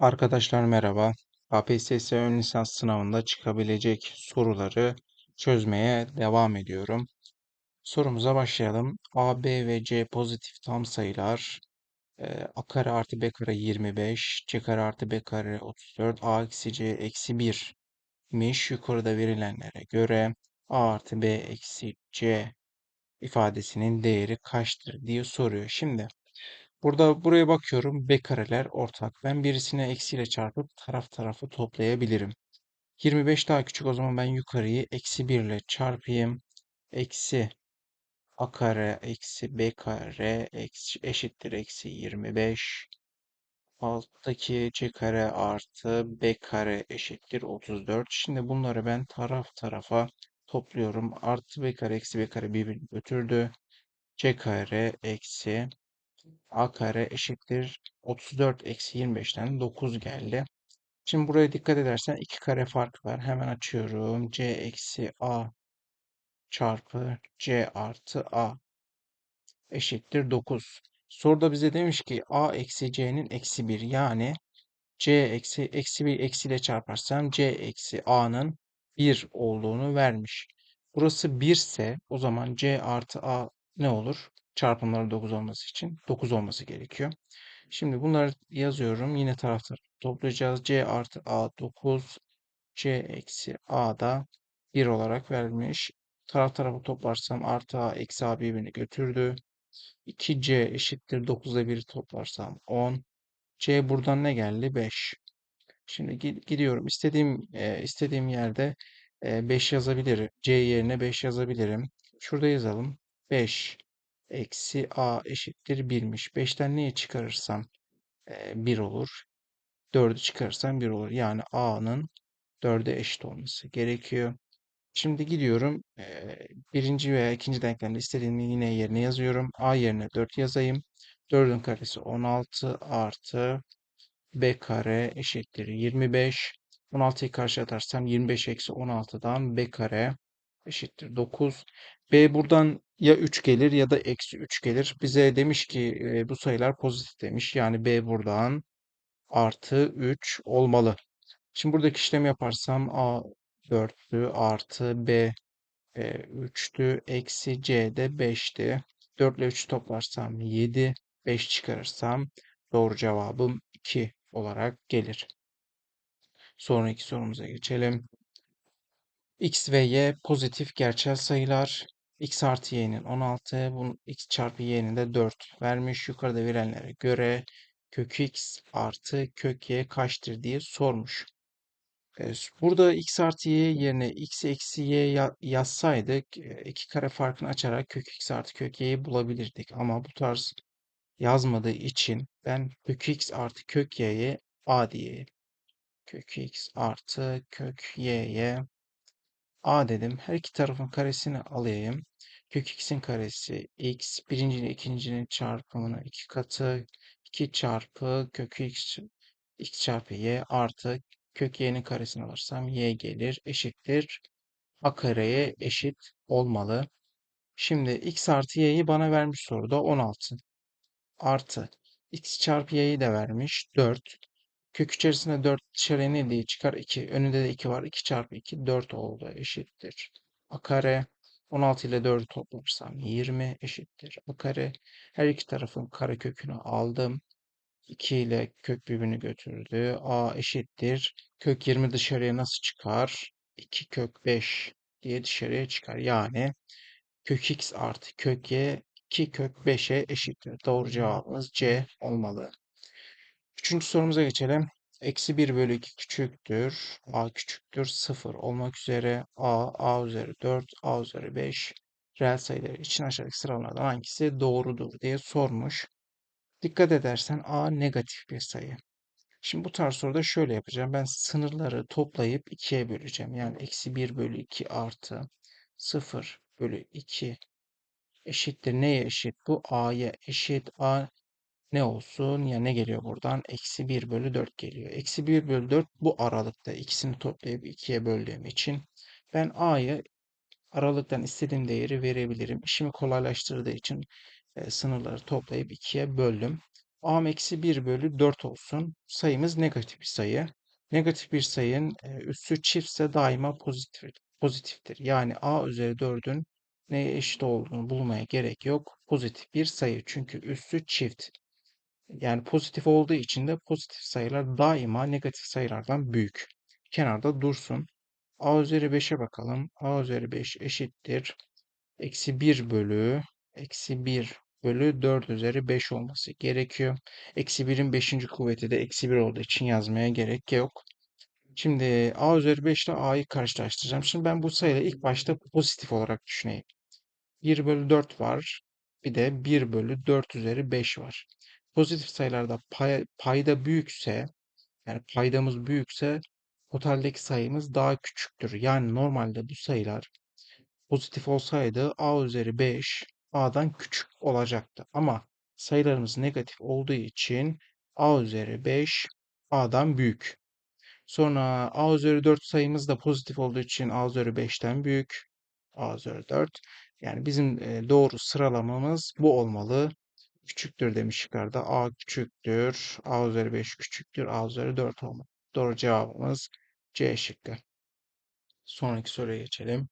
Arkadaşlar merhaba. KPSS ön lisans sınavında çıkabilecek soruları çözmeye devam ediyorum. Sorumuza başlayalım. A, B ve C pozitif tam sayılar. Ee, A kare artı B kare 25, C kare artı B kare 34, A eksi C eksi 1 miş. Yukarıda verilenlere göre A artı B eksi C ifadesinin değeri kaçtır diye soruyor. Şimdi Burada buraya bakıyorum. B kareler ortak. Ben birisine eksiyle çarpıp taraf tarafı toplayabilirim. 25 daha küçük o zaman ben yukarıyı eksi 1 ile çarpayım. Eksi a kare eksi b kare eksi, eşittir eksi 25. Alttaki c kare artı b kare eşittir 34. Şimdi bunları ben taraf tarafa topluyorum. Artı b kare eksi b kare birbirini götürdü. c kare eksi a kare eşittir 34 eksi 25'ten 9 geldi. Şimdi buraya dikkat edersen iki kare fark var. Hemen açıyorum. c eksi a çarpı c artı a eşittir 9. Soruda bize demiş ki a eksi c'nin eksi 1 yani c eksi eksi 1 eksiyle çarparsam c eksi a'nın 1 olduğunu vermiş. Burası 1 ise o zaman c artı a ne olur? Çarpımları 9 olması için 9 olması gerekiyor. Şimdi bunları yazıyorum. Yine taraftar toplayacağız. C artı A 9. C eksi A da 1 olarak verilmiş. Taraf tarafı toplarsam artı A eksi A birbirini götürdü. 2C eşittir 9'da 1'i toplarsam 10. C buradan ne geldi? 5. Şimdi gidiyorum. İstediğim e, istediğim yerde e, 5 yazabilirim. C yerine 5 yazabilirim. Şurada yazalım. 5 eksi A eşittir 1'miş. 5'ten neyi çıkarırsam 1 olur. 4'ü çıkarırsam 1 olur. Yani A'nın 4'e eşit olması gerekiyor. Şimdi gidiyorum. birinci veya ikinci denklemde istediğimi yine yerine yazıyorum. A yerine 4 yazayım. 4'ün karesi 16 artı B kare eşittir 25. 16'yı karşı atarsam 25 eksi 16'dan B kare eşittir 9. B buradan ya 3 gelir ya da eksi 3 gelir. Bize demiş ki bu sayılar pozitif demiş. Yani B buradan artı 3 olmalı. Şimdi buradaki işlemi yaparsam A 4'tü artı B 3'tü eksi C de 5'ti. 4 ile 3 toplarsam 7, 5 çıkarırsam doğru cevabım 2 olarak gelir. Sonraki sorumuza geçelim. X ve Y pozitif gerçel sayılar. X artı Y'nin 16, bunun X çarpı Y'nin de 4 vermiş. Yukarıda verilenlere göre kök X artı kök Y kaçtır diye sormuş. Burada x artı y yerine x eksi y yazsaydık iki kare farkını açarak kök x artı kök y'yi bulabilirdik. Ama bu tarz yazmadığı için ben kök x artı kök y'ye a diyeyim. Kök x artı kök y'ye a dedim. Her iki tarafın karesini alayım. Kök x'in karesi x. Birinci ile ikincinin çarpımının iki katı. 2 çarpı kök x, x çarpı y artı kök y'nin karesini alırsam y gelir eşittir. a kareye eşit olmalı. Şimdi x artı y'yi bana vermiş soruda 16. Artı x çarpı y'yi de vermiş 4. Kök içerisinde 4 dışarıya ne diye çıkar? 2. Önünde de 2 var. 2 çarpı 2 4 oldu eşittir. a kare 16 ile 4'ü toplarsam 20 eşittir. a kare her iki tarafın kare kökünü aldım. 2 ile kök birbirini götürdü. A eşittir. Kök 20 dışarıya nasıl çıkar? 2 kök 5 diye dışarıya çıkar. Yani kök x artı kök y 2 kök 5'e eşittir. Doğru cevabımız C olmalı. Üçüncü sorumuza geçelim. Eksi 1 bölü 2 küçüktür. A küçüktür. 0 olmak üzere A, A üzeri 4, A üzeri 5 reel sayıları için aşağıdaki sıralardan hangisi doğrudur diye sormuş. Dikkat edersen A negatif bir sayı. Şimdi bu tarz soruda şöyle yapacağım. Ben sınırları toplayıp 2'ye böleceğim. Yani eksi 1 bölü 2 artı 0 bölü 2 eşittir. Neye eşit? Bu A'ya eşit. A ne olsun? Ya ne geliyor buradan? Eksi 1 bölü 4 geliyor. Eksi 1 bölü 4 bu aralıkta. ikisini toplayıp 2'ye böldüğüm için ben A'yı aralıktan istediğim değeri verebilirim. İşimi kolaylaştırdığı için e, sınırları toplayıp 2'ye böldüm. a'm eksi 1 bölü 4 olsun. Sayımız negatif bir sayı. Negatif bir sayının e, üssü çiftse daima pozitif, pozitiftir. Yani a üzeri 4'ün neye eşit olduğunu bulmaya gerek yok. Pozitif bir sayı çünkü üssü çift. Yani pozitif olduğu için de pozitif sayılar daima negatif sayılardan büyük. Kenarda dursun. a üzeri 5'e bakalım. a üzeri 5 eşittir. Eksi 1 bölü eksi 1 bölü 4 üzeri 5 olması gerekiyor. Eksi 1'in 5. kuvveti de eksi 1 olduğu için yazmaya gerek yok. Şimdi a üzeri 5 ile a'yı karşılaştıracağım. Şimdi ben bu sayıyı ilk başta pozitif olarak düşüneyim. 1 bölü 4 var. Bir de 1 bölü 4 üzeri 5 var. Pozitif sayılarda pay, payda büyükse yani paydamız büyükse totaldeki sayımız daha küçüktür. Yani normalde bu sayılar pozitif olsaydı a üzeri 5 a'dan küçük olacaktı. Ama sayılarımız negatif olduğu için a üzeri 5 a'dan büyük. Sonra a üzeri 4 sayımız da pozitif olduğu için a üzeri 5'ten büyük. a üzeri 4. Yani bizim doğru sıralamamız bu olmalı. Küçüktür demiş yukarıda. a küçüktür. a üzeri 5 küçüktür. a üzeri 4 olmalı. Doğru cevabımız C şıkkı. Sonraki soruya geçelim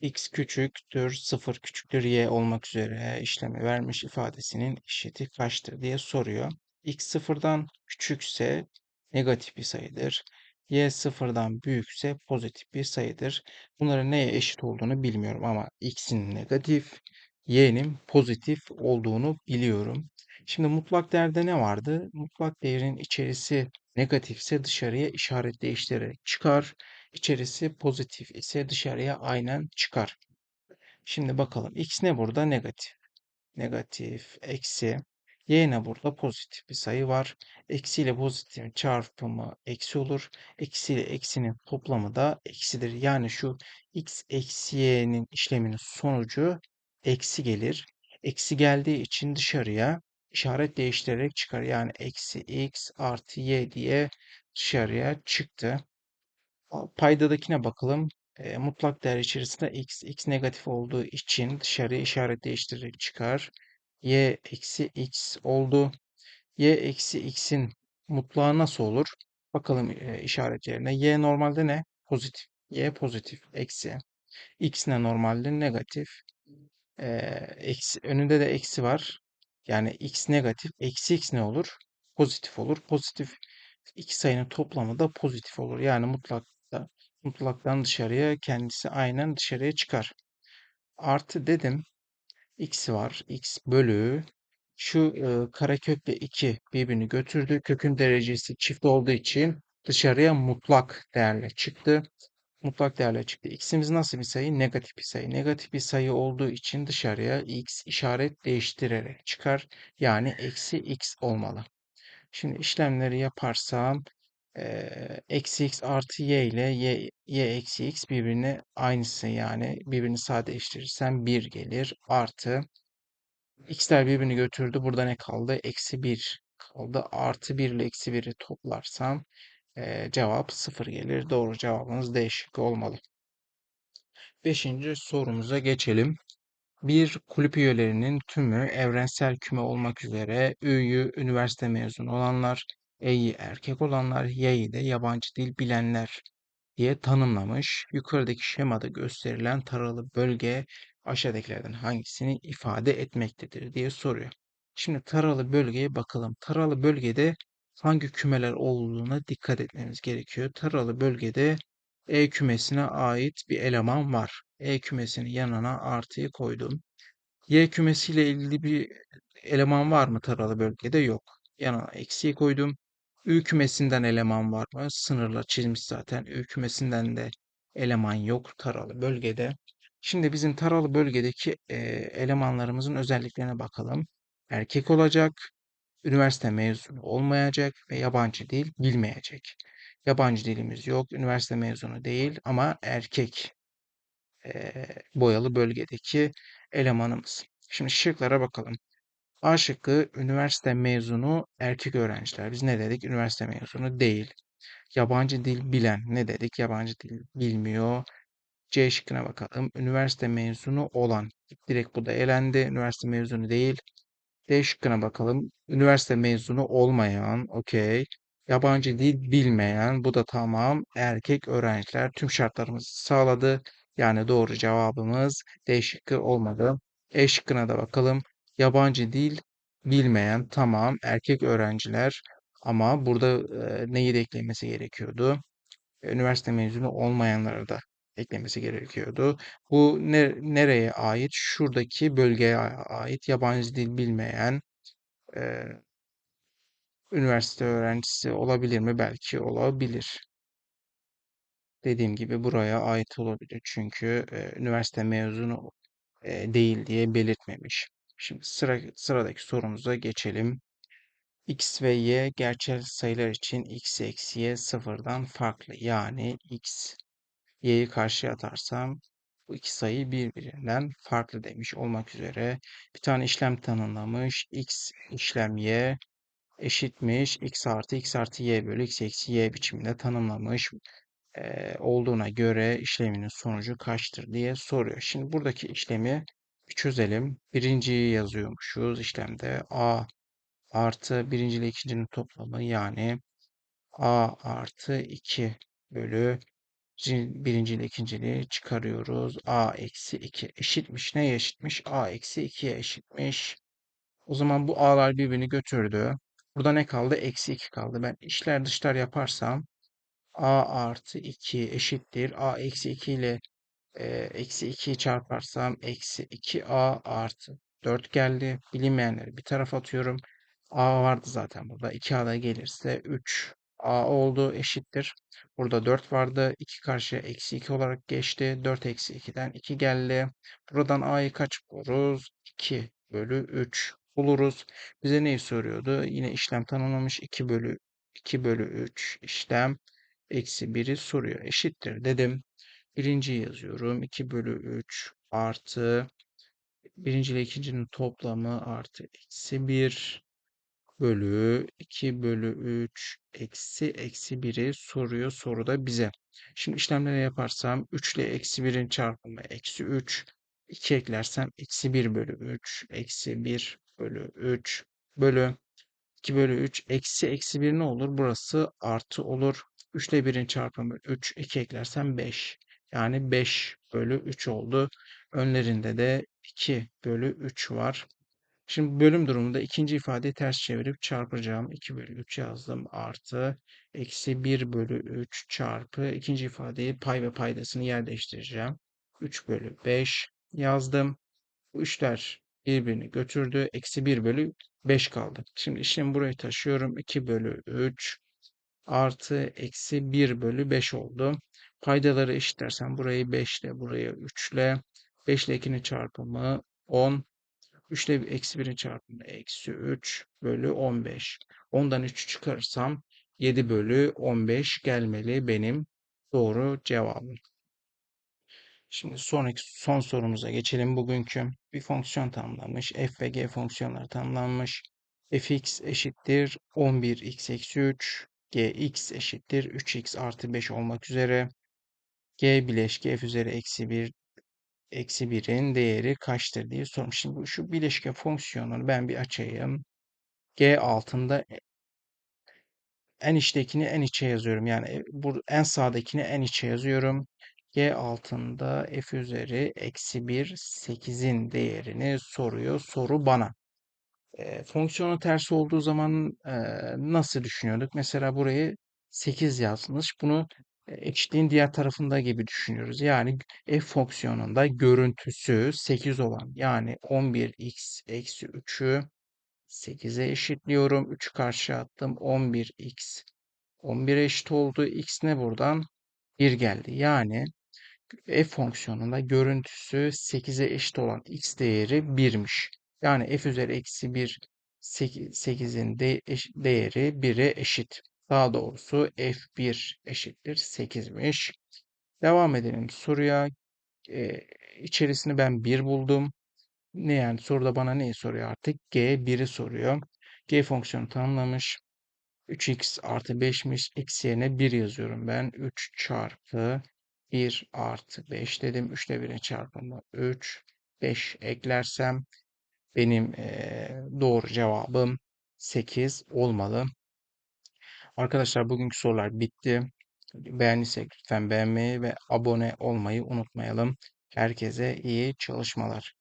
x küçüktür, 0 küçüktür y olmak üzere işlemi vermiş ifadesinin eşiti kaçtır diye soruyor. x sıfırdan küçükse negatif bir sayıdır. y sıfırdan büyükse pozitif bir sayıdır. Bunların neye eşit olduğunu bilmiyorum ama x'in negatif, y'nin pozitif olduğunu biliyorum. Şimdi mutlak değerde ne vardı? Mutlak değerin içerisi negatifse dışarıya işaret değiştirerek çıkar. İçerisi pozitif ise dışarıya aynen çıkar. Şimdi bakalım. X ne burada? Negatif. Negatif. Eksi. Y ne burada? Pozitif bir sayı var. Eksi ile pozitifin çarpımı eksi olur. Eksi ile eksinin toplamı da eksidir. Yani şu x eksi y'nin işleminin sonucu eksi gelir. Eksi geldiği için dışarıya işaret değiştirerek çıkar. Yani eksi x artı y diye dışarıya çıktı. Paydadakine bakalım. E, mutlak değer içerisinde x, x negatif olduğu için dışarıya işaret değiştirerek çıkar. y eksi x oldu. y eksi x'in mutlağı nasıl olur? Bakalım e, işaretlerine. y normalde ne? Pozitif. y pozitif. Eksi. x ne normalde? Negatif. E, eksi, önünde de eksi var. Yani x negatif. Eksi x ne olur? Pozitif olur. Pozitif iki sayının toplamı da pozitif olur. Yani mutlakta mutlaktan dışarıya kendisi aynen dışarıya çıkar. Artı dedim. X var. X bölü şu e, karekökle 2 birbirini götürdü. Kökün derecesi çift olduğu için dışarıya mutlak değerle çıktı. Mutlak değerle çıktı. X'imiz nasıl bir sayı? Negatif bir sayı. Negatif bir sayı olduğu için dışarıya x işaret değiştirerek çıkar. Yani eksi x olmalı. Şimdi işlemleri yaparsam eksi x artı y ile y, y eksi x birbirine aynısı yani birbirini sadeleştirirsem 1 gelir artı x'ler birbirini götürdü burada ne kaldı eksi 1 kaldı artı 1 ile eksi 1'i toplarsam eee, cevap 0 gelir doğru cevabımız D şıkkı olmalı. Beşinci sorumuza geçelim. Bir kulüp üyelerinin tümü evrensel küme olmak üzere Ü'yü üniversite mezunu olanlar, E'yi erkek olanlar, Y'yi de yabancı dil bilenler diye tanımlamış. Yukarıdaki şemada gösterilen taralı bölge aşağıdakilerden hangisini ifade etmektedir diye soruyor. Şimdi taralı bölgeye bakalım. Taralı bölgede hangi kümeler olduğuna dikkat etmemiz gerekiyor. Taralı bölgede E kümesine ait bir eleman var. E kümesinin yanına artıyı koydum. Y kümesiyle ilgili bir eleman var mı taralı bölgede? Yok. Yanına eksiği koydum. Ü kümesinden eleman var mı? Sınırla çizmiş zaten. Ü kümesinden de eleman yok taralı bölgede. Şimdi bizim taralı bölgedeki e, elemanlarımızın özelliklerine bakalım. Erkek olacak, üniversite mezunu olmayacak ve yabancı dil bilmeyecek. Yabancı dilimiz yok, üniversite mezunu değil ama erkek e, boyalı bölgedeki elemanımız. Şimdi şıklara bakalım. A şıkkı üniversite mezunu erkek öğrenciler. Biz ne dedik? Üniversite mezunu değil. Yabancı dil bilen ne dedik? Yabancı dil bilmiyor. C şıkkına bakalım. Üniversite mezunu olan. Direkt bu da elendi. Üniversite mezunu değil. D şıkkına bakalım. Üniversite mezunu olmayan, okey. Yabancı dil bilmeyen, bu da tamam. Erkek öğrenciler tüm şartlarımızı sağladı. Yani doğru cevabımız D şıkkı olmadı. E şıkkına da bakalım. Yabancı dil bilmeyen, tamam. Erkek öğrenciler ama burada e, neyi de eklemesi gerekiyordu? Üniversite mezunu olmayanları da eklemesi gerekiyordu. Bu ne, nereye ait? Şuradaki bölgeye ait yabancı dil bilmeyen e, üniversite öğrencisi olabilir mi? Belki olabilir. Dediğim gibi buraya ait olabilir. Çünkü e, üniversite mezunu e, değil diye belirtmemiş. Şimdi sıra, sıradaki sorumuza geçelim. X ve Y gerçel sayılar için x eksi y sıfırdan farklı. Yani x y'yi karşıya atarsam bu iki sayı birbirinden farklı demiş olmak üzere bir tane işlem tanımlamış. x işlem y eşitmiş x artı x artı y bölü x eksi y biçiminde tanımlamış e, olduğuna göre işleminin sonucu kaçtır diye soruyor. Şimdi buradaki işlemi bir çözelim. Birinciyi yazıyormuşuz işlemde a artı birinci ile ikincinin toplamı yani a artı 2 bölü birinci ile ikinciliği çıkarıyoruz. a eksi 2 eşitmiş. Neye eşitmiş? a eksi 2'ye eşitmiş. O zaman bu a'lar birbirini götürdü. Burada ne kaldı? Eksi 2 kaldı. Ben işler dışlar yaparsam a artı 2 eşittir. a eksi 2 ile eksi 2'yi çarparsam eksi 2a artı 4 geldi. Bilinmeyenleri bir tarafa atıyorum. a vardı zaten burada. 2a da gelirse 3 a oldu eşittir. Burada 4 vardı. 2 karşıya eksi 2 olarak geçti. 4 eksi 2'den 2 geldi. Buradan a'yı kaç buluruz? 2 bölü 3 buluruz. Bize neyi soruyordu? Yine işlem tanımlamış. 2 bölü 2 bölü 3 işlem eksi 1'i soruyor. Eşittir dedim. Birinciyi yazıyorum. 2 bölü 3 artı birinci ile ikincinin toplamı artı eksi 1 bölü 2 bölü 3 eksi eksi 1'i soruyor soruda bize. Şimdi işlemleri yaparsam 3 ile eksi 1'in çarpımı eksi 3. 2 eklersem eksi 1 bölü 3 eksi 1 bölü 3 bölü 2 bölü 3 eksi eksi 1 ne olur? Burası artı olur. 3 ile 1'in çarpımı 3. 2 eklersem 5. Yani 5 bölü 3 oldu. Önlerinde de 2 bölü 3 var. Şimdi bölüm durumunda ikinci ifadeyi ters çevirip çarpacağım. 2 bölü 3 yazdım. Artı eksi 1 bölü 3 çarpı ikinci ifadeyi pay ve paydasını yer değiştireceğim. 3 bölü 5 yazdım. Bu üçler birbirini götürdü. Eksi 1 bölü 5 kaldı. Şimdi işlemi buraya taşıyorum. 2 bölü 3 artı eksi 1 bölü 5 oldu. Paydaları eşitlersem burayı 5 ile buraya 3 ile 5 ile 2'nin çarpımı 10. 3 ile eksi 1'in çarpımı eksi 3 bölü 15. 10'dan 3'ü çıkarırsam 7 bölü 15 gelmeli benim doğru cevabım. Şimdi sonraki son sorumuza geçelim. Bugünkü bir fonksiyon tanımlanmış. f ve g fonksiyonları tanımlanmış. fx eşittir 11x eksi 3. gx eşittir 3x artı 5 olmak üzere. g bileşke f üzeri eksi 1 eksi 1'in değeri kaçtır diye sormuş. Şimdi şu bileşke fonksiyonunu ben bir açayım. g altında en içtekini en içe yazıyorum. Yani e, bu en sağdakini en içe yazıyorum. G altında f üzeri eksi 1 8'in değerini soruyor soru bana. E, fonksiyonun tersi olduğu zaman e, nasıl düşünüyorduk? Mesela burayı 8 yazmış. Bunu e, eşitliğin diğer tarafında gibi düşünüyoruz. Yani f fonksiyonunda görüntüsü 8 olan yani 11x eksi 3'ü 8'e eşitliyorum. 3'ü karşı attım. 11x 11 eşit oldu. X ne buradan? 1 geldi. Yani f fonksiyonunda görüntüsü 8'e eşit olan x değeri 1'miş. Yani f üzeri eksi 1 8'in de değeri 1'e eşit. Daha doğrusu f1 eşittir 8'miş. Devam edelim soruya. Ee, içerisini ben 1 buldum. Ne yani soruda bana neyi soruyor artık? G 1'i soruyor. G fonksiyonu tanımlamış. 3x artı 5'miş. X yerine 1 yazıyorum ben. 3 çarpı 1 artı 5 dedim. 3 ile 1'in çarpımı 3. 5 eklersem Benim eee, doğru cevabım 8 olmalı. Arkadaşlar bugünkü sorular bitti. Beğendiysek lütfen beğenmeyi ve abone olmayı unutmayalım. Herkese iyi çalışmalar.